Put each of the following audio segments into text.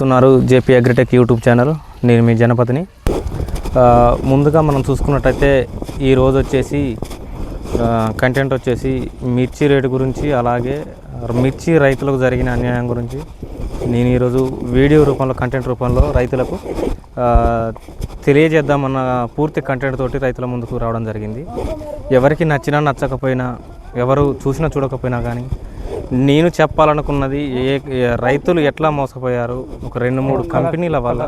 చూస్తున్నారు JP agritech YouTube channel. నేను మీ జనపతిని. ముందుగా మనం చూసుకున్నట్టయితే ఈరోజు వచ్చేసి కంటెంట్ వచ్చేసి మిర్చి రేటు గురించి అలాగే మిర్చి రైతులకు జరిగిన అన్యాయం గురించి నేను ఈరోజు వీడియో రూపంలో కంటెంట్ రూపంలో రైతులకు తెలియజేద్దామన్న పూర్తి కంటెంట్ తోటి రైతుల ముందుకు రావడం జరిగింది. ఎవరికి నచ్చినా నచ్చకపోయినా ఎవరు చూసినా చూడకపోయినా కానీ నేను చెప్పాలనుకున్నది ఏ రైతులు ఎట్లా మోసపోయారు? ఒక రెండు మూడు కంపెనీల వల్ల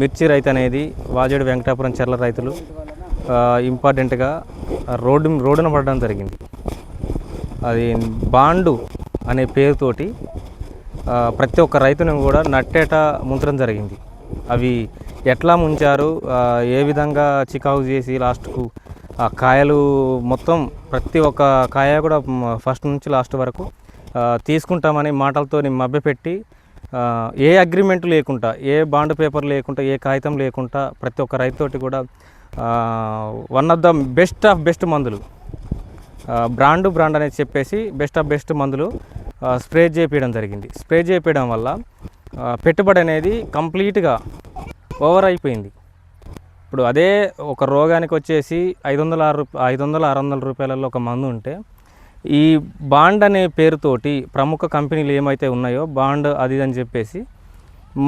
మిర్చి రైతు అనేది వాజేడు వెంకటాపురం చెర్ల రైతులు ఇంపార్టెంట్గా రోడ్డు రోడ్డున పడడం జరిగింది. అది బాండు అనే పేరుతోటి ప్రతి ఒక్క రైతుని కూడా నట్టేట ముంచడం జరిగింది. అవి ఎట్లా ముంచారు? ఏ విధంగా చికాకు చేసి లాస్ట్కు ఆ కాయలు మొత్తం ప్రతి ఒక్క కాయ కూడా ఫస్ట్ నుంచి లాస్ట్ వరకు తీసుకుంటామని మాటలతో మభ్యపెట్టి ఏ అగ్రిమెంట్ లేకుండా ఏ బాండ్ పేపర్ లేకుండా ఏ కాగితం లేకుండా ప్రతి ఒక్క రైతుతోటి కూడా one of the best of best మందులు బ్రాండ్ బ్రాండ్ అనేది చెప్పేసి బెస్ట్ ఆఫ్ బెస్ట్ మందులు స్ప్రే చేపించడం జరిగింది. స్ప్రే చేపించడం వల్ల పెట్టుబడి అనేది కంప్లీట్గా ఓవర్ అయిపోయింది. ఇప్పుడు అదే ఒక రోగానికి వచ్చేసి ఐదు వందల ఆరు ఐదు వందల ఆరు వందల రూపాయలలో ఒక మందు ఉంటే ఈ బాండ్ అనే పేరుతోటి ప్రముఖ కంపెనీలు ఏమైతే ఉన్నాయో బాండ్ అది ఇది అని చెప్పేసి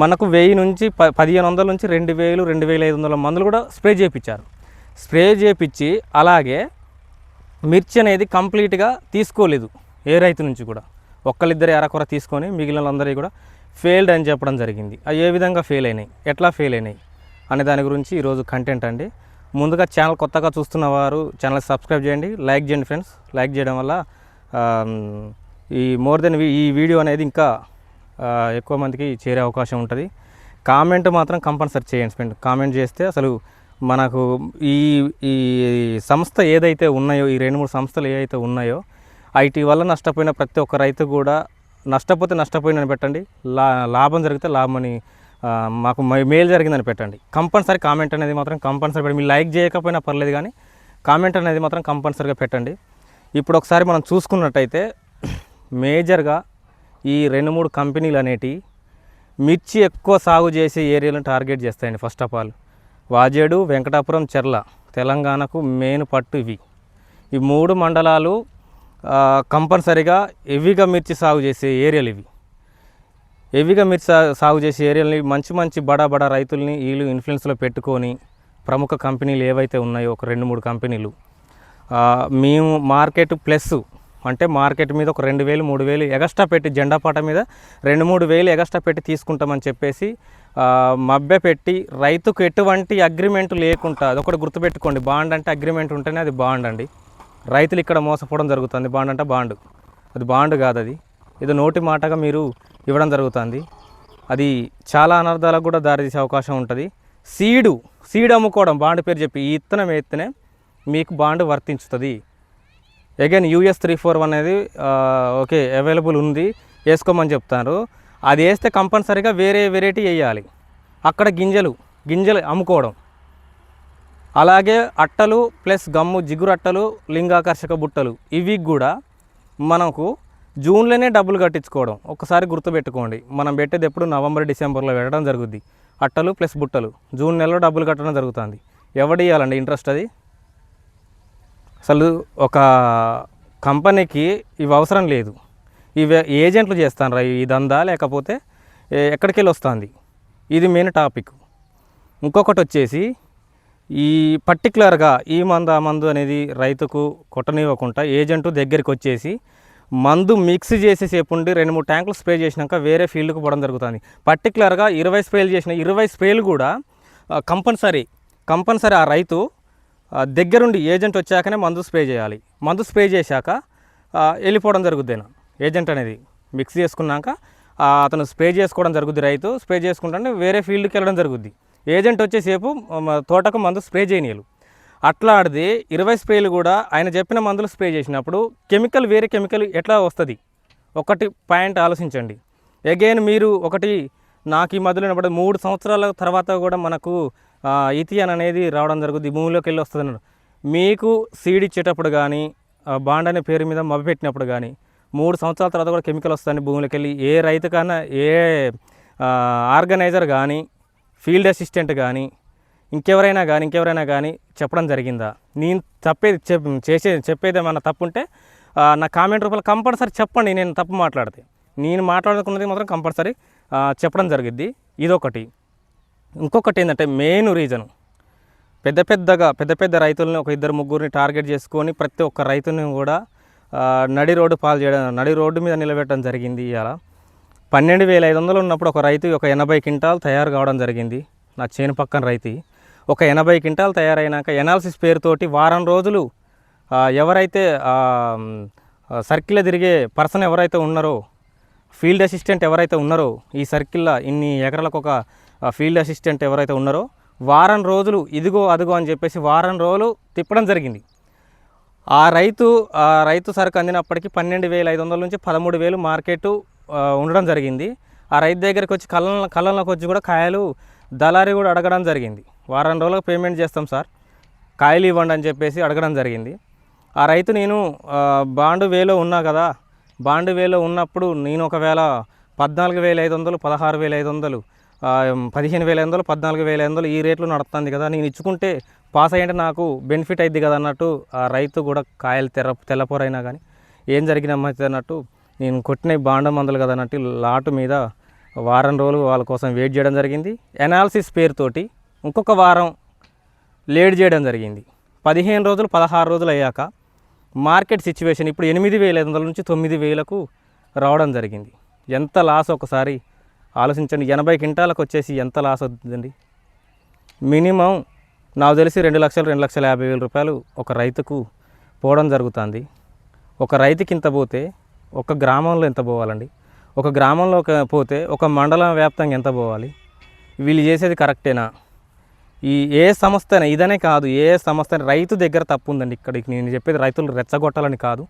మనకు వెయ్యి నుంచి ప పదిహేను వందల నుంచి రెండు వేలు రెండు వేల ఐదు వందల మందులు కూడా స్ప్రే చేయించారు స్ప్రే చేయించి అలాగే మిర్చి అనేది కంప్లీట్గా తీసుకోలేదు ఏ రైతు నుంచి కూడా. ఒక్కళ్ళిద్దరు ఎరకొర తీసుకొని మిగిలిన వాళ్ళందరికీ కూడా ఫెయిల్డ్ అని చెప్పడం జరిగింది. అవి ఏ విధంగా ఫెయిల్ అయినాయి? ఎట్లా ఫెయిల్ అయినాయి? అనే దాని గురించి ఈరోజు కంటెంట్ అండి. ముందుగా ఛానల్ కొత్తగా చూస్తున్న వారు ఛానల్ సబ్స్క్రైబ్ చేయండి లైక్ చేయండి ఫ్రెండ్స్ లైక్ చేయడం వల్ల ఈ మోర్ దెన్ ఈ వీడియో అనేది ఇంకా ఎక్కువ మందికి చేరే అవకాశం ఉంటుంది. కామెంట్ మాత్రం కంపల్సరీ చేయండి ఫ్రెండ్ కామెంట్ చేస్తే అసలు మనకు ఈ ఈ సంస్థ ఏదైతే ఉన్నాయో ఈ రెండు మూడు సంస్థలు ఏవైతే ఉన్నాయో ఐటీ వల్ల నష్టపోయిన ప్రతి ఒక్క రైతు కూడా నష్టపోతే నష్టపోయిందని పెట్టండి. లా లాభం జరిగితే లాభం అని మాకు మెయిల్ మేలు జరిగిందని పెట్టండి. కంపల్సరీ కామెంట్ అనేది మాత్రం కంపల్సరీ పెట్టండి. మీరు లైక్ చేయకపోయినా పర్లేదు కానీ కామెంట్ అనేది మాత్రం కంపల్సరీగా పెట్టండి. ఇప్పుడు ఒకసారి మనం చూసుకున్నట్టయితే మేజర్గా ఈ రెండు మూడు కంపెనీలు అనేటివి మిర్చి ఎక్కువ సాగు చేసే ఏరియాలను target చేస్తాయండి first of all. Vajedu Venkatapuram Cherla తెలంగాణకు మెయిన్ పట్టు ఇవి. ఈ మూడు మండలాలు కంపల్సరీగా కంపల్సరిగా హెవీగా మిర్చి సాగు చేసే ఏరియాలు ఇవి. హెవీగా మీరు సా- సాగు చేసే ఏరియాలని మంచి మంచి బడా బడా రైతుల్ని వీళ్ళు ఇన్ఫ్లుయెన్స్లో పెట్టుకొని ప్రముఖ కంపెనీలు ఏవైతే ఉన్నాయో ఒక రెండు మూడు కంపెనీలు మేము మార్కెట్ ప్లస్ అంటే మార్కెట్ మీద ఒక రెండు వేలు మూడు వేలు ఎగస్ట్రా పెట్టి జెండా పాట మీద రెండు మూడు వేలు ఎగస్ట్రా పెట్టి తీసుకుంటామని చెప్పేసి ఆ, మభ్య పెట్టి రైతుకు ఎటువంటి అగ్రిమెంట్ లేకుండా అదొకటి గుర్తుపెట్టుకోండి బాండ్ అంటే అగ్రిమెంట్ ఉంటేనే అది బాండ్ అండి. రైతులు ఇక్కడ మోసపోవడం జరుగుతుంది బాండ్ అంటే బాండ్ అది బాండ్ కాదు అది. ఇది నోటి మాటగా మీరు ఇవ్వడం జరుగుతుంది. అది చాలా అనర్థాలకు కూడా దారితీసే అవకాశం ఉంటుంది. సీడు సీడ్ అమ్ముకోవడం బాండ్ పేరు చెప్పి ఈ ఇత్తనం వేస్తేనే మీకు బాండ్ వర్తించుతుంది. Again US three four one అనేది ఓకే అవైలబుల్ ఉంది. వేసుకోమని చెప్తారు. అది వేస్తే కంపల్సరీగా వేరే వెరైటీ వేయాలి. అక్కడ గింజలు గింజలు అమ్ముకోవడం. అలాగే అట్టలు ప్లస్ గమ్ము జిగురు అట్టలు లింగాకర్షక బుట్టలు ఇవి కూడా మనకు జూన్లోనే డబ్బులు కట్టించుకోవడం. ఒకసారి గుర్తుపెట్టుకోండి. మనం పెట్టేది ఎప్పుడు నవంబర్ డిసెంబర్లో పెట్టడం జరుగుద్ది. అట్టలు ప్లస్ బుట్టలు. జూన్ నెలలో డబ్బులు కట్టడం జరుగుతుంది. ఎవడు ఇవ్వాలండి ఇంట్రెస్ట్ అది? అసలు ఒక కంపెనీకి ఇవి అవసరం లేదు. ఇవి ఏజెంట్లు చేస్తాను ఈ దందా లేకపోతే ఎక్కడికి వెళ్ళి వస్తుంది ఇది మెయిన్ టాపిక్. ఇంకొకటి వచ్చేసి ఈ పర్టికులర్గా ఈ మందు ఆ మందు అనేది రైతుకు కొట్టనివ్వకుండా ఏజెంటు దగ్గరికి వచ్చేసి మందు మిక్స్ చేసేసేపు ఉండి రెండు మూడు ట్యాంకులు స్ప్రే చేసినాక వేరే ఫీల్డ్కి పోవడం జరుగుతుంది. పర్టికులర్గా ఇరవై స్ప్రేలు చేసిన ఇరవై స్ప్రేలు కూడా కంపల్సరీ కంపల్సరీ ఆ రైతు దగ్గరుండి ఏజెంట్ వచ్చాకనే మందు స్ప్రే చేయాలి. మందు స్ప్రే చేశాక వెళ్ళిపోవడం జరుగుద్ది ఏజెంట్ అనేది మిక్స్ చేసుకున్నాక అతను స్ప్రే చేసుకోవడం జరుగుద్ది రైతు స్ప్రే చేసుకుంటే వేరే ఫీల్డ్కి వెళ్ళడం జరుగుద్ది. ఏజెంట్ వచ్చేసేపు తోటకు మందు స్ప్రే చేయనీయాలి. అట్లా ఆడితే ఇరవై స్ప్రేలు కూడా ఆయన చెప్పిన మందులు స్ప్రే చేసినప్పుడు కెమికల్ వేరే కెమికల్ ఎట్లా వస్తుంది? ఒకటి పాయింట్ ఆలోచించండి. అగైన్ మీరు ఒకటి నాకు ఈ మధ్యలో వినపడదు. మూడు సంవత్సరాల తర్వాత కూడా మనకు ఇథియన్ ఇథియాన్ అనేది రావడం జరుగుతుంది. భూమిలోకి వెళ్ళి వస్తుంది అన్నాడు. మీకు సీడ్ ఇచ్చేటప్పుడు కానీ బాండ్ అనే పేరు మీద మభ్య పెట్టినప్పుడు కానీ మూడు సంవత్సరాల తర్వాత కూడా కెమికల్ వస్తుంది భూమిలోకి వెళ్ళి ఏ రైతుకన్నా ఏ ఆర్గనైజర్ కానీ ఫీల్డ్ అసిస్టెంట్ కానీ ఇంకెవరైనా కానీ ఇంకెవరైనా కానీ చెప్పడం జరిగిందా? నేను తప్పేది చెప్ చేసే చెప్పేది ఏమన్నా తప్పు ఉంటే నా కామెంట్ రూపంలో కంపల్సరీ చెప్పండి నేను తప్పు మాట్లాడితే. నేను మాట్లాడుకున్నది మాత్రం కంపల్సరీ చెప్పడం జరిగిద్ది. ఇదొకటి. ఇంకొకటి ఏంటంటే మెయిన్ రీజన్ పెద్ద పెద్దగా పెద్ద పెద్ద రైతులను ఒక ఇద్దరు ముగ్గురిని టార్గెట్ చేసుకొని ప్రతి ఒక్క రైతుని కూడా నడి రోడ్డు పాలు చేయడం నడి రోడ్డు మీద నిలబెట్టడం జరిగింది ఇవాళ పన్నెండు వేల ఐదు వందలు ఉన్నప్పుడు ఒక రైతు ఒక ఎనభై క్వింటాల్ తయారు కావడం జరిగింది నా చేను పక్కన రైతు. ఒక ఎనభై క్వింటాల్ తయారైనాక ఎనాలిసిస్ పేరుతోటి వారం రోజులు ఎవరైతే సర్కిల్లో తిరిగే పర్సన్ ఎవరైతే ఉన్నారో ఫీల్డ్ అసిస్టెంట్ ఎవరైతే ఉన్నారో ఈ సర్కిల్లో ఇన్ని ఎకరాలకు ఒక ఫీల్డ్ అసిస్టెంట్ ఎవరైతే ఉన్నారో వారం రోజులు ఇదిగో అదిగో అని చెప్పేసి వారం రోజులు తిప్పడం జరిగింది. ఆ రైతు ఆ రైతు సరుకు అందినప్పటికీ పన్నెండు వేల ఐదు వందల నుంచి పదమూడు వేలు మార్కెట్ ఉండడం జరిగింది. ఆ రైతు దగ్గరికి వచ్చి కళ్ళ కళ్ళలోకి వచ్చి కూడా కాయలు దళారి కూడా అడగడం జరిగింది. వారం రోజులకు పేమెంట్ చేస్తాం సార్. కాయలు ఇవ్వండి అని చెప్పేసి అడగడం జరిగింది. ఆ రైతు నేను బాండు వేలో ఉన్నా కదా బాండు వేలో ఉన్నప్పుడు నేను ఒకవేళ పద్నాలుగు వేల ఐదు వందలు పదహారు వేల ఐదు వందలు పదిహేను వేల ఐదు వందలు పద్నాలుగు వేల ఐదు వందలు ఈ రేట్లు నడుస్తుంది కదా నేను ఇచ్చుకుంటే పాస్ అయ్యంటే నాకు బెనిఫిట్ అయింది కదా అన్నట్టు ఆ రైతు కూడా కాయలు తెర తెల్లపోరైనా కానీ ఏం జరిగినమ్మా అన్నట్టు నేను కొట్టిన బాండ మందులు కదా అన్నట్టు లాటు మీద వారం రోజులు వాళ్ళ కోసం వెయిట్ చేయడం జరిగింది. ఎనాలిసిస్ పేరుతోటి ఇంకొక వారం లేట్ చేయడం జరిగింది. పదిహేను రోజులు పదహారు రోజులు అయ్యాక మార్కెట్ సిచ్యువేషన్ ఇప్పుడు ఎనిమిది వేల ఐదు వందల నుంచి తొమ్మిది వేలకు రావడం జరిగింది. ఎంత లాస్ ఒకసారి ఆలోచించండి. ఎనభై క్వింటాలకు వచ్చేసి ఎంత లాస్ అవుతుందండి మినిమం నాకు తెలిసి రెండు లక్షలు రెండు లక్షల యాభై వేల రూపాయలు ఒక రైతుకు పోవడం జరుగుతుంది. ఒక రైతుకి ఇంత పోతే ఒక గ్రామంలో ఎంత పోవాలండి? ఒక గ్రామంలో పోతే ఒక మండలం వ్యాప్తంగా ఎంత పోవాలి? వీళ్ళు చేసేది కరెక్టేనా? ఈ ఏ సంస్థ అయినా ఇదనే కాదు ఏ సంస్థ రైతు దగ్గర తప్పు ఉందండి ఇక్కడికి నేను చెప్పేది రైతులు రెచ్చగొట్టాలని కాదు.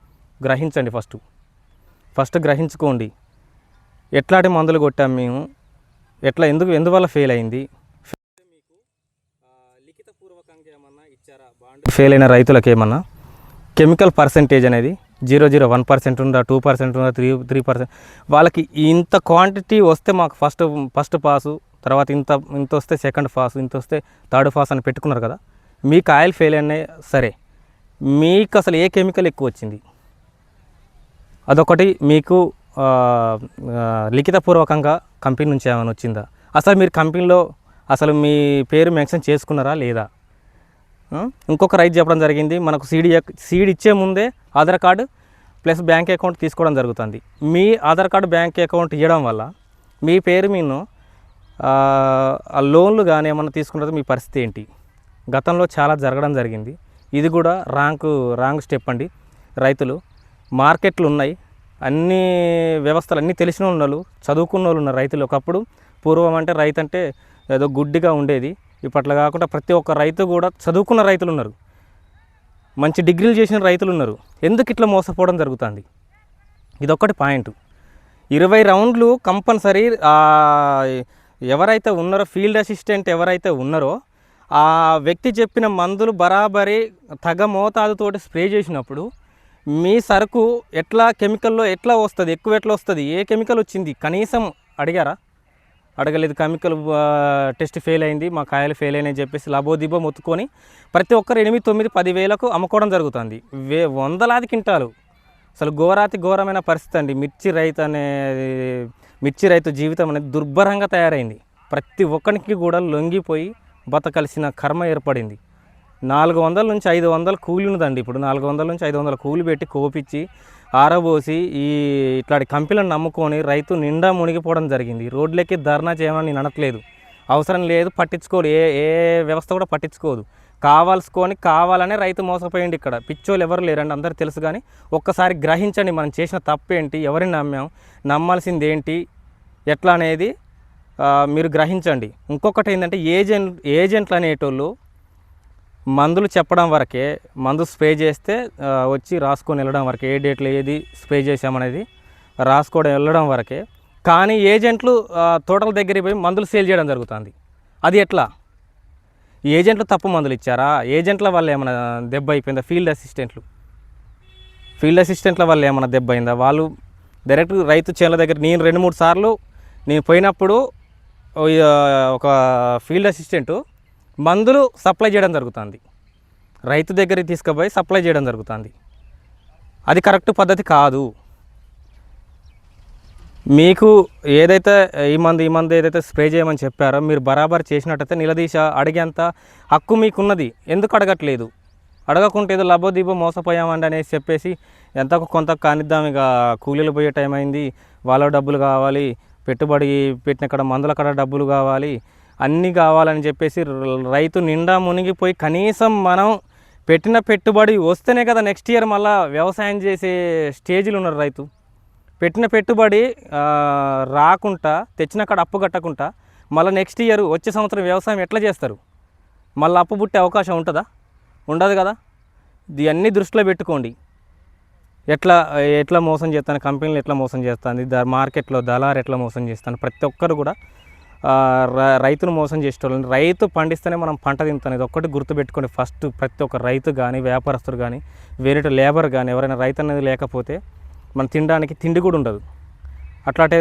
గ్రహించండి ఫస్ట్. ఫస్ట్ గ్రహించుకోండి. ఎట్లాంటి మందులు కొట్టాం మేము? ఎట్లా ఎందుకు ఎందువల్ల ఫెయిల్ అయింది? లిఖితపూర్వకంగా ఏమన్నా ఇచ్చారా? ఫెయిల్ అయిన రైతులకు ఏమన్నా? కెమికల్ పర్సెంటేజ్ అనేది జీరో జీరో వన్ పర్సెంట్ ఉందా టూ పర్సెంట్ ఉందా త్రీ త్రీ పర్సెంట్? వాళ్ళకి ఇంత క్వాంటిటీ వస్తే మాకు ఫస్ట్ ఫస్ట్ పాసు. తర్వాత ఇంత ఇంత వస్తే సెకండ్ ఫాస్ ఇంత వస్తే థర్డ్ ఫాస్ అని పెట్టుకున్నారు కదా. మీకు ఆయిల్ ఫెయిల్ అయినాయి సరే. మీకు అసలు ఏ కెమికల్ ఎక్కువ వచ్చింది? అదొకటి మీకు లిఖితపూర్వకంగా కంపెనీ నుంచి ఏమైనా వచ్చిందా? అసలు మీరు కంపెనీలో అసలు మీ పేరు మెన్షన్ చేసుకున్నారా లేదా? ఇంకొక రైట్ చెప్పడం జరిగింది మనకు సీడీ సీడ్ ఇచ్చే ముందే Aadhaar card plus bank account తీసుకోవడం జరుగుతుంది. మీ ఆధార్ కార్డు బ్యాంక్ అకౌంట్ ఇవ్వడం వల్ల మీ పేరు మీను ఆ, లోన్లు కానీ ఏమన్నా తీసుకున్నది మీ పరిస్థితి ఏంటి? గతంలో చాలా జరగడం జరిగింది. ఇది కూడా రాంగ్ రాంగ్ స్టెప్ అండి. రైతులు మార్కెట్లు ఉన్నాయి. అన్ని వ్యవస్థలు అన్నీ తెలిసిన వాళ్ళు చదువుకున్న వాళ్ళు ఉన్నారు రైతులు ఒకప్పుడు. పూర్వం అంటే రైతు అంటే ఏదో గుడ్డిగా ఉండేది. ఇప్పట్లో కాకుండా ప్రతి ఒక్క రైతు కూడా చదువుకున్న రైతులు ఉన్నారు. మంచి డిగ్రీలు చేసిన రైతులు ఉన్నారు. ఎందుకు ఇట్లా మోసపోవడం జరుగుతుంది? ఇదొక్కటి పాయింట్. ఇరవై రౌండ్లు కంపల్సరీ ఎవరైతే ఉన్నారో ఫీల్డ్ అసిస్టెంట్ ఎవరైతే ఉన్నారో ఆ వ్యక్తి చెప్పిన మందులు బరాబరి తగ మోతాదుతోటి స్ప్రే చేసినప్పుడు మీ సరుకు ఎట్లా కెమికల్లో ఎట్లా వస్తుంది ఎక్కువ ఎట్లా వస్తుంది ఏ కెమికల్ వచ్చింది కనీసం అడిగారా? అడగలేదు కెమికల్ టెస్ట్ ఫెయిల్ అయింది మా కాయలు ఫెయిల్ అయినాయని చెప్పేసి లబోదిబో మొత్తుకొని ప్రతి ఒక్కరు ఎనిమిది తొమ్మిది పదివేలకు అమ్ముకోవడం జరుగుతుంది. వే వందలాది కింటాలు అసలు ఘోరాతి ఘోరమైన పరిస్థితి అండి. మిర్చి రైతు అనే మిర్చి రైతు జీవితం అనేది దుర్భరంగా తయారైంది. ప్రతి ఒక్కరికి కూడా లొంగిపోయి బతకలిసిన కర్మ ఏర్పడింది. నాలుగు వందల నుంచి ఐదు వందల కూలి ఉన్నదండి ఇప్పుడు. నాలుగు వందల నుంచి ఐదు వందల కూలి పెట్టి కోపించి ఆరబోసి ఈ ఇట్లాంటి కంపెనీలను నమ్ముకొని రైతు నిండా మునిగిపోవడం జరిగింది. రోడ్లకి ధర్నా చేయమని నేను అనట్లేదు. అవసరం లేదు పట్టించుకోదు ఏ ఏ వ్యవస్థ కూడా పట్టించుకోదు. కావాల్సుకొని కావాలనే రైతు మోసపోయింది ఇక్కడ. పిచ్చోళ్ళు ఎవరు లేరండి అందరు తెలుసు కానీ ఒక్కసారి గ్రహించండి మనం చేసిన తప్పేంటి ఎవరిని నమ్మాం నమ్మాల్సింది ఏంటి ఎట్లా అనేది మీరు గ్రహించండి. ఇంకొకటి ఏంటంటే ఏజెంట్ ఏజెంట్లు అనేటోళ్ళు మందులు చెప్పడం వరకే మందు స్ప్రే చేస్తే వచ్చి రాసుకొని వెళ్ళడం వరకే ఏ డేట్లో ఏది స్ప్రే చేసామనేది రాసుకోవడం వెళ్ళడం వరకే. కానీ ఏజెంట్లు తోటల దగ్గరికి పోయి మందులు సేల్ చేయడం జరుగుతుంది. అది ఎట్లా? ఏజెంట్లు తప్పు మందులు ఇచ్చారా? ఏజెంట్ల వల్ల ఏమైనా దెబ్బ అయిపోయిందా? ఫీల్డ్ అసిస్టెంట్లు. ఫీల్డ్ అసిస్టెంట్ల వల్ల ఏమైనా దెబ్బ అయిందా? వాళ్ళు డైరెక్ట్ రైతు చేనుల దగ్గర నేను రెండు మూడు సార్లు నేను పోయినప్పుడు ఒక ఫీల్డ్ అసిస్టెంట్ మందులు సప్లై చేయడం జరుగుతుంది. రైతు దగ్గరికి తీసుకుపోయి సప్లై చేయడం జరుగుతుంది. అది కరెక్ట్ పద్ధతి కాదు. మీకు ఏదైతే ఈ మందు ఈ మందు ఏదైతే స్ప్రే చేయమని చెప్పారో మీరు బరాబర్ చేసినట్టయితే నిలదీశ అడిగేంత హక్కు మీకున్నది. ఎందుకు అడగట్లేదు? అడగకుంటే ఏదో లబో మోసపోయామండి అనేసి చెప్పేసి ఎంత కొంత కానిద్దాం ఇక కూలీలు పోయే టైం అయింది వాళ్ళ డబ్బులు కావాలి పెట్టుబడి పెట్టిన కాడ మందుల కాడ డబ్బులు కావాలి అన్నీ కావాలని చెప్పేసి ర- రైతు నిండా మునిగిపోయి కనీసం మనం పెట్టిన పెట్టుబడి వస్తేనే కదా నెక్స్ట్ ఇయర్ మళ్ళీ వ్యవసాయం చేసే స్టేజ్లు ఉన్నారు రైతు. పెట్టిన పెట్టుబడి రాకుండా తెచ్చిన కాడ అప్పు కట్టకుండా మళ్ళీ నెక్స్ట్ ఇయర్ వచ్చే సంవత్సరం వ్యవసాయం ఎట్లా చేస్తారు? మళ్ళీ అప్పు పుట్టే అవకాశం ఉంటుందా? ఉండదు కదా? ఇవన్నీ దృష్టిలో పెట్టుకోండి. ఎట్లా ఎట్లా మోసం చేస్తాను కంపెనీలు ఎట్లా మోసం చేస్తాను ద మార్కెట్లో దళారు ఎట్లా మోసం చేస్తాను ప్రతి ఒక్కరు కూడా రైతును మోసం చేసేటోళ్ళని రైతు పండిస్తేనే మనం పంట తింటాం. ఇది ఒక్కటి గుర్తుపెట్టుకోండి ఫస్ట్. ప్రతి ఒక్క రైతు కానీ వ్యాపారస్తుడు కానీ వేరే లేబర్ కానీ ఎవరైనా రైతు అనేది లేకపోతే మనం తినడానికి తిండి కూడా ఉండదు. అట్లాంటి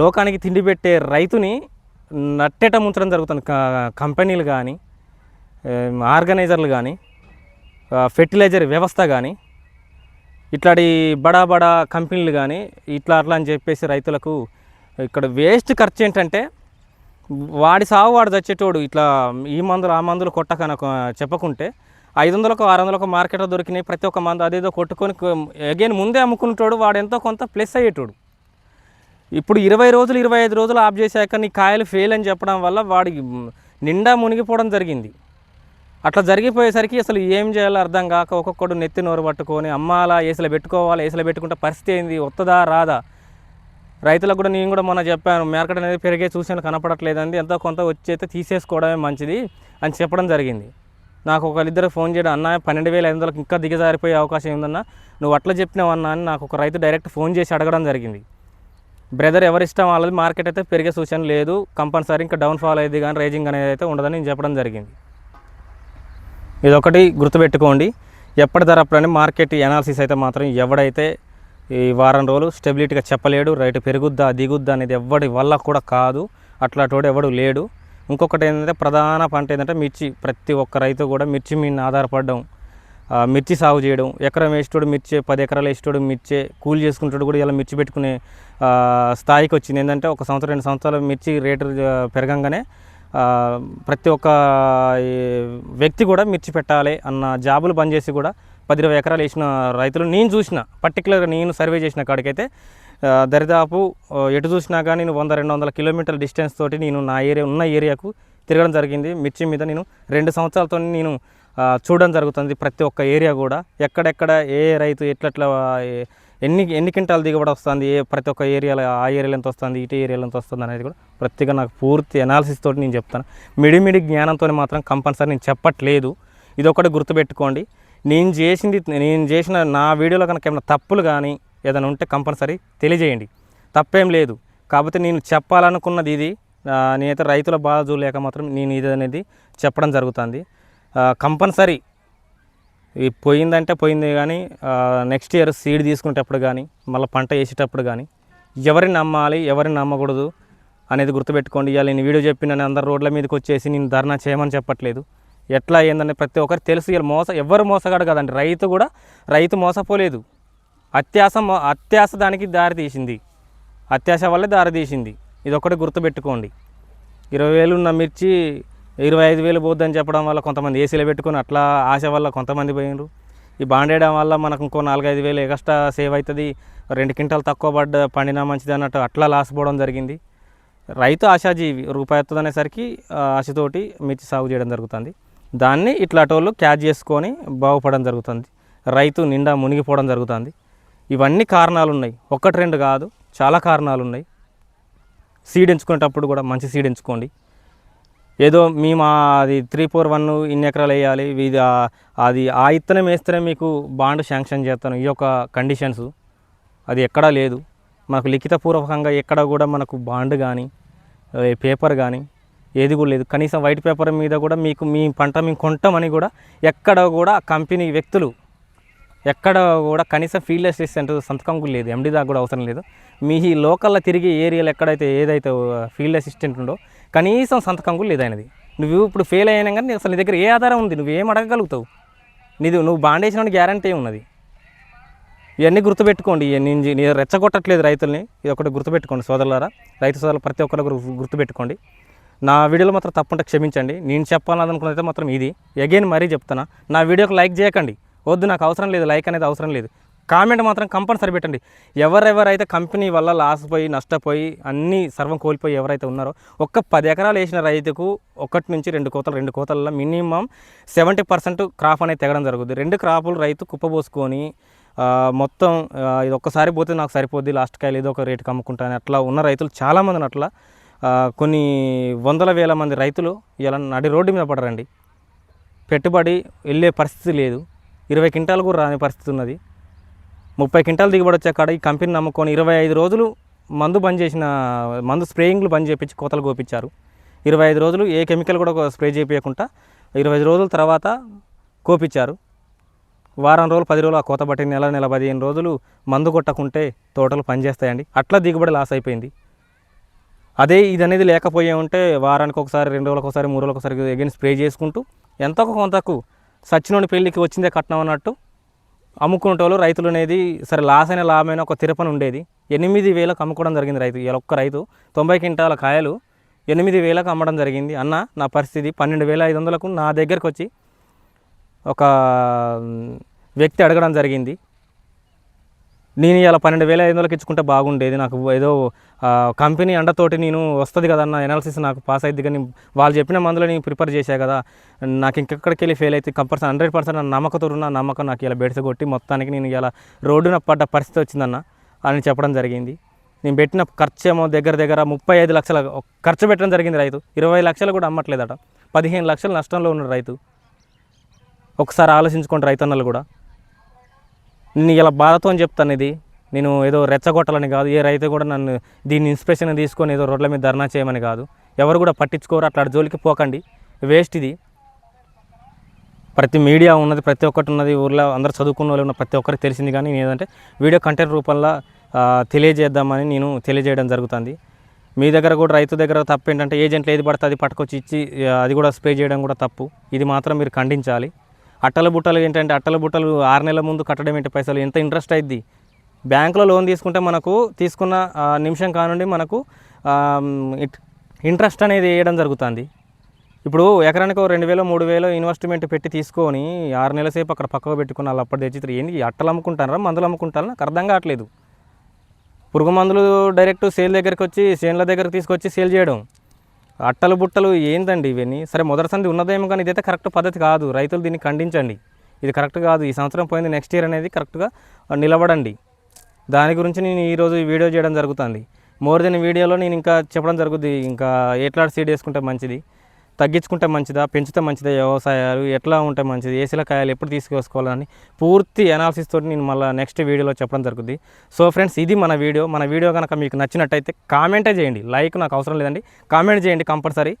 లోకానికి తిండి పెట్టే రైతుని నట్టేట ముంచడం జరుగుతుంది. కంపెనీలు కానీ ఆర్గనైజర్లు కానీ ఫెర్టిలైజర్ వ్యవస్థ కానీ ఇట్లాంటి బడా బడా కంపెనీలు కానీ ఇట్లా అట్లా అని చెప్పేసి రైతులకు ఇక్కడ వేస్ట్ ఖర్చు ఏంటంటే వాడి సాగు వాడు చచ్చేటోడు ఇట్లా ఈ మందులు ఆ మందులు కొట్టకన చెప్పకుంటే ఐదు వందలకు ఆరు వందలకు మార్కెట్లో దొరికినాయి ప్రతి ఒక్క మందు. అదేదో కొట్టుకొని అగైన్ ముందే అమ్ముకునేటోడు వాడు ఎంతో కొంత ప్లస్ అయ్యేటోడు. ఇప్పుడు ఇరవై రోజులు ఇరవై ఐదు రోజులు ఆఫ్ చేశాక నీ కాయలు ఫెయిల్ అని చెప్పడం వల్ల వాడికి నిండా మునిగిపోవడం జరిగింది. అట్లా జరిగిపోయేసరికి అసలు ఏం చేయాలో అర్థం కాక ఒక్కొక్కడు నెత్తి నోరు పట్టుకొని అమ్మాలా ఏసులు పెట్టుకోవాలి? ఏసులు పెట్టుకుంటే పరిస్థితి ఏంది? వస్తుందా రాదా? రైతులకు కూడా నేను కూడా మొన్న చెప్పాను మార్కెట్ అనేది పెరిగే చూసాను కనపడట్లేదండి. ఎంతో కొంత వచ్చి అయితే తీసేసుకోవడమే మంచిది అని చెప్పడం జరిగింది. నాకు ఒకరిద్దరు ఫోన్ చేయడం అన్న పన్నెండు వేల ఐదు వందలకు ఇంకా దిగజారిపోయే అవకాశం ఉందన్న నువ్వు అట్లా చెప్పినావన్నా అని నాకు ఒక రైతు డైరెక్ట్ ఫోన్ చేసి అడగడం జరిగింది. బ్రదర్ ఎవరిష్టం వాళ్ళది మార్కెట్ అయితే పెరిగే సూచన లేదు కంపల్సరీ ఇంకా డౌన్ ఫాల్ అయ్యేది కానీ రేజింగ్ అనేది అయితే ఉండదని నేను చెప్పడం జరిగింది. ఇదొకటి గుర్తుపెట్టుకోండి ఎప్పటి ధర అప్పుడని మార్కెట్ ఎనాలిసిస్ అయితే మాత్రం ఎవడైతే ఈ వారం రోజులు స్టెబిలిటీగా చెప్పలేడు రైట్ పెరుగుద్దా దిగుద్దా అనేది ఎవడి వల్ల కూడా కాదు అట్లాంటోడు ఎవడు లేడు. ఇంకొకటి ఏంటంటే ప్రధాన పంట ఏంటంటే మిర్చి. ప్రతి ఒక్క రైతు కూడా మిర్చి మీద ఆధారపడడం మిర్చి సాగు చేయడం ఎకరం వేసేటోడు మిర్చి పది ఎకరాలు వేసేటోడు మిర్చి కూలి చేసుకుంటాడు కూడా ఇలా మిర్చి పెట్టుకునే స్థాయికి వచ్చింది. ఏంటంటే ఒక సంవత్సరం రెండు సంవత్సరాలు మిర్చి రేటు పెరగంగానే ప్రతి ఒక్క ఈ వ్యక్తి కూడా మిర్చి పెట్టాలి అన్న జాబులు బంద్ చేసి కూడా పది ఇరవై ఎకరాలు వేసిన రైతులు నేను చూసిన పర్టికులర్గా నేను సర్వే చేసిన కాడికైతే దరిదాపు ఎటు చూసినా కానీ నేను వంద రెండు వందల కిలోమీటర్ల డిస్టెన్స్ తోటి నేను నా ఏరియా ఉన్న ఏరియాకు తిరగడం జరిగింది. మిర్చి మీద నేను రెండు సంవత్సరాలతో నేను చూడడం జరుగుతుంది ప్రతి ఒక్క ఏరియా కూడా. ఎక్కడెక్కడ ఏ రైతు ఎట్లట్లా ఎన్ని ఎన్ని క్వింటాలు దిగుబడి వస్తుంది ఏ ప్రతి ఒక్క ఏరియాలో ఆ ఏరియాలో ఎంత వస్తుంది ఇటు ఏరియాలో ఎంత వస్తుంది అనేది కూడా ప్రతిగా నాకు పూర్తి అనాలిసిస్ తోటి నేను చెప్తాను. మిడిమిడి జ్ఞానంతో మాత్రం కంపల్సరీ నేను చెప్పట్లేదు. ఇది ఒకటి గుర్తుపెట్టుకోండి. నేను చేసింది నేను చేసిన నా వీడియోలో కనుక ఏమైనా తప్పులు కానీ ఏదైనా ఉంటే కంపల్సరీ తెలియజేయండి. తప్పేం లేదు. కాకపోతే నేను చెప్పాలనుకున్నది ఇది. నేనైతే రైతుల బాధ చూడలేక మాత్రం నేను ఇది అనేది చెప్పడం జరుగుతుంది. కంపల్సరీ ఈ పోయిందంటే పోయింది కానీ నెక్స్ట్ ఇయర్ సీడ్ తీసుకునేటప్పుడు కానీ మళ్ళీ పంట వేసేటప్పుడు కానీ ఎవరిని నమ్మాలి ఎవరిని నమ్మకూడదు అనేది గుర్తుపెట్టుకోండి. ఇవాళ నేను వీడియో చెప్పిన అందరు రోడ్ల మీదకి వచ్చేసి నేను ధర్నా చేయమని చెప్పట్లేదు. ఎట్లా ఏందని ప్రతి ఒక్కరు తెలుసు. ఇవాళ మోస ఎవరు మోసగాడు కదండి. రైతు కూడా రైతు మోసపోలేదు. అత్యాస అత్యాస దానికి దారి తీసింది. అత్యాస వల్లే దారి తీసింది. ఇది ఒకటి గుర్తుపెట్టుకోండి. ఇరవై వేలు ఉన్న మిర్చి ఇరవై ఐదు వేలు పోద్దని చెప్పడం వల్ల కొంతమంది ఏసీలో పెట్టుకొని అట్లా ఆశ వల్ల కొంతమంది పోయినరు ఈ బాండేయడం వల్ల మనకు ఇంకో నాలుగైదు వేలు ఎక్స్ట్రా సేవ్ అవుతుంది రెండు క్వింటాలు తక్కువ పడ్డ పండినా మంచిది అన్నట్టు అట్లా లాస్ పోవడం జరిగింది. రైతు ఆశాజీవి రూపాయి వస్తుంది అనేసరికి ఆశతోటి మిర్చి సాగు చేయడం జరుగుతుంది. దాన్ని ఇట్లాంటి క్యాచ్ చేసుకొని బాగుపడడం జరుగుతుంది. రైతు నిండా మునిగిపోవడం జరుగుతుంది. ఇవన్నీ కారణాలు ఉన్నాయి ఒకటి రెండు కాదు చాలా కారణాలు ఉన్నాయి సీడ్ ఎంచుకునేటప్పుడు కూడా మంచి సీడ్ ఎంచుకోండి. ఏదో మేము అది త్రీ ఫోర్ వన్ ఇన్ని ఎకరాలు వేయాలి ఇది అది ఆ ఇత్తనం వేస్తేనే మీకు బాండ్ శాంక్షన్ చేస్తాను. ఈ యొక్క కండిషన్స్ అది ఎక్కడా లేదు. మనకు లిఖితపూర్వకంగా ఎక్కడ కూడా మనకు బాండ్ కానీ పేపర్ కానీ ఏది కూడా లేదు. కనీసం వైట్ పేపర్ మీద కూడా మీకు మీ పంట మేము కొంటామని కూడా ఎక్కడ కూడా కంపెనీ వ్యక్తులు ఎక్కడ కూడా కనీసం ఫీల్డ్ అసిస్టెంట్ సంతకం కూడా లేదు. ఎండి దాకా కూడా అవసరం లేదు. మీ ఈ లోకల్లో తిరిగి ఏరియాలో ఎక్కడైతే ఏదైతే ఫీల్డ్ అసిస్టెంట్ ఉందో కనీసం సంతకం కూడా లేదు ఆయనది. నువ్వు ఇప్పుడు ఫెయిల్ అయినా కానీ అసలు నీ దగ్గర ఏ ఆధారం ఉంది? నువ్వు ఏం అడగగలుగుతావు? నీది నువ్వు బాండేసిన గ్యారంటీ ఉన్నది. ఇవన్నీ గుర్తుపెట్టుకోండి. ఇవన్నీ నేను- రెచ్చగొట్టట్లేదు రైతుల్ని. ఇది ఒకటి గుర్తుపెట్టుకోండి సోదరులారా. రైతు సోదరులు ప్రతి ఒక్కరు గుర్తు- గుర్తుపెట్టుకోండి. నా వీడియోలో మాత్రం తప్పుంటే క్షమించండి. నేను చెప్పాలనుకున్నది మాత్రం ఇది. అగైన్ మరీ చెప్తాను నా వీడియోకి లైక్ చేయకండి. వద్దు నాకు అవసరం లేదు లైక్ అనేది అవసరం లేదు. కామెంట్ మాత్రం కంపల్సరీ పెట్టండి. ఎవరెవరైతే కంపెనీ వల్ల లాస్ పోయి నష్టపోయి అన్నీ సర్వం కోల్పోయి ఎవరైతే ఉన్నారో ఒక్క పది ఎకరాలు వేసిన రైతుకు ఒకటి నుంచి రెండు కోతలు రెండు కోతలలో మినిమం సెవెంటీ పర్సెంట్ క్రాప్ అనేది తెగడం జరుగుతుంది రెండు క్రాపులు రైతు కుప్పబోసుకొని మొత్తం ఇది ఒక్కసారి పోతే నాకు సరిపోద్ది లాస్ట్ కాయలు ఏదో ఒక రేటుకి అమ్ముకుంటాను అట్లా ఉన్న రైతులు చాలామంది అట్లా కొన్ని వందల వేల మంది రైతులు ఇలా నడి రోడ్డు మీద పడరండి. పెట్టుబడి వెళ్ళే పరిస్థితి లేదు. ఇరవై క్వింటాలు కూడా రాని పరిస్థితి ఉన్నది. ముప్పై క్వింటాలు దిగుబడి వచ్చే కాడ ఈ కంపెనీ నమ్ముకొని ఇరవై ఐదు రోజులు మందు బంద్ చేసిన మందు స్ప్రేయింగ్లు బంద్ చేయించి కోతలు కోపించారు. ఇరవై ఐదు రోజులు ఏ కెమికల్ కూడా స్ప్రే చేయకుండా ఇరవై ఐదు రోజుల తర్వాత కోపించారు. వారం రోజులు పది రోజులు ఆ కోత బట్టి నెల నెల పదిహేను రోజులు మందు కొట్టకుంటే తోటలు పనిచేస్తాయండి. అట్లా దిగుబడి లాస్ అయిపోయింది. అదే ఇది అనేది లేకపోయే ఉంటే వారానికి ఒకసారి రెండు రోజులకు ఒకసారి మూడు రోజులకు ఒకసారి ఎగైన్ స్ప్రే చేసుకుంటూ ఎంతో కొంతకు సచ్చినోని పెళ్ళికి వచ్చిందే కట్నం అన్నట్టు. అమ్ముకునేటోళ్ళు రైతులు అనేది సరే లాస్ అయిన లాభమైన ఒక తిరపని ఉండేది. ఎనిమిది వేలకు అమ్ముకోవడం జరిగింది రైతు ఇలా ఒక్క రైతు. తొంభై క్వింటాల కాయలు ఎనిమిది వేలకు అమ్మడం జరిగింది. అన్న నా పరిస్థితి పన్నెండు వేల ఐదు వందలకు నా దగ్గరకు వచ్చి ఒక వ్యక్తి అడగడం జరిగింది. నేను ఇలా పన్నెండు వేల ఐదు వందలకి ఇచ్చుకుంటే బాగుండేది. నాకు ఏదో కంపెనీ అండతోటి నేను వస్తుంది కదా అన్న ఎనాలిసిస్ నాకు పాస్ అయింది కానీ వాళ్ళు చెప్పిన మందులో నేను ప్రిపేర్ చేశా కదా. నాకు ఇంకెక్కడికి వెళ్ళి ఫెయిల్ అయితే కంపల్సరీ హండ్రెడ్ పర్సెంట్ నా నమ్మకంతో ఉన్న నమ్మకం నాకు ఇలా బెడిస కొట్టి మొత్తానికి నేను ఇలా రోడ్డున పడ్డ పరిస్థితి వచ్చిందన్న అని చెప్పడం జరిగింది. నేను పెట్టిన ఖర్చు ఏమో దగ్గర దగ్గర ముప్పై ఐదు లక్షల ఖర్చు పెట్టడం జరిగింది రైతు. ఇరవై లక్షలు కూడా అమ్మట్లేదట. పదిహేను లక్షలు నష్టంలో ఉన్న రైతు. ఒకసారి ఆలోచించుకోండి రైతన్నలు కూడా. నేను ఇలా బాధతో అని చెప్తాను ఇది. నేను ఏదో రెచ్చగొట్టాలని కాదు. ఏ రైతు కూడా నన్ను దీన్ని ఇన్స్పిరేషన్ తీసుకొని ఏదో రోడ్ల మీద ధర్నా చేయమని కాదు. ఎవరు కూడా పట్టించుకోరు. అట్లా జోలికి పోకండి. వేస్ట్ ఇది. ప్రతి మీడియా ఉన్నది ప్రతి ఒక్కటి ఉన్నది ఊర్లో అందరు చదువుకున్న వాళ్ళు ఉన్న ప్రతి ఒక్కరికి తెలిసింది కానీ నేను ఏదంటే వీడియో కంటెంట్ రూపంలో తెలియజేద్దామని నేను తెలియజేయడం జరుగుతుంది. మీ దగ్గర కూడా రైతు దగ్గర తప్పు ఏంటంటే ఏజెంట్లు ఏది పడితే అది పట్టుకొచ్చి ఇచ్చి అది కూడా స్ప్రే చేయడం కూడా తప్పు. ఇది మాత్రం మీరు ఖండించాలి. అట్టల బుట్టలు ఏంటంటే అట్టల బుట్టలు ఆరు నెలల ముందు కట్టడం ఏంటి పైసలు? ఎంత ఇంట్రెస్ట్ అయింది బ్యాంకులో లోన్ తీసుకుంటే మనకు తీసుకున్న నిమిషం కానుండి మనకు ఇంట్రెస్ట్ అనేది వేయడం జరుగుతుంది. ఇప్పుడు ఎకరానికి రెండు వేలు మూడు వేలు ఇన్వెస్ట్మెంట్ పెట్టి తీసుకొని ఆరు నెలల సేపు అక్కడ పక్కకు పెట్టుకుని వాళ్ళు అప్పటి తెచ్చి ఏంటి అట్టలు అమ్ముకుంటారా మందులు అమ్ముకుంటారా నాకు అర్థం కావట్లేదు. పురుగు మందులు డైరెక్ట్ సేల్ దగ్గరికి వచ్చి సేన్ల దగ్గరకు తీసుకొచ్చి సేల్ చేయడం. అట్టలు బుట్టలు ఏందండి ఇవన్నీ? సరే మొదటి సంది ఉన్నదేమో కానీ ఇదైతే కరెక్ట్ పద్ధతి కాదు. రైతులు దీన్ని ఖండించండి. ఇది కరెక్ట్ కాదు. ఈ సంవత్సరం పోయింది నెక్స్ట్ ఇయర్ అనేది కరెక్ట్గా నిలబడండి. దాని గురించి నేను ఈరోజు ఈ వీడియో చేయడం జరుగుతుంది. మోర్ దెన్ వీడియోలో నేను ఇంకా చెప్పడం జరుగుద్ది. ఇంకా ఎట్లా సీడ్ వేసుకుంటే మంచిది. తగ్గించుకుంటే మంచిదా పెంచితే మంచిదా వ్యవసాయాలు ఎట్లా ఉంటే మంచిది ఏసీల కాయలు ఎప్పుడు తీసుకొసుకోవాలని పూర్తి అనాలిసిస్ తోటి నేను మళ్ళీ నెక్స్ట్ వీడియోలో చెప్పడం జరుగుతుంది సో ఫ్రెండ్స్ ఇది మన వీడియో. మన వీడియో కనుక మీకు నచ్చినట్టయితే కామెంటే చేయండి. లైక్ నాకు అవసరం లేదండి. కామెంట్ చేయండి కంపల్సరీ.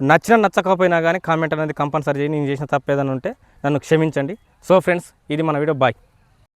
నచ్చిన నచ్చకపోయినా కానీ కామెంట్ అనేది కంపల్సరీ చేయండి. నేను చేసిన తప్పేదని ఉంటే నన్ను క్షమించండి. సో ఫ్రెండ్స్ ఇది మన వీడియో. బాయ్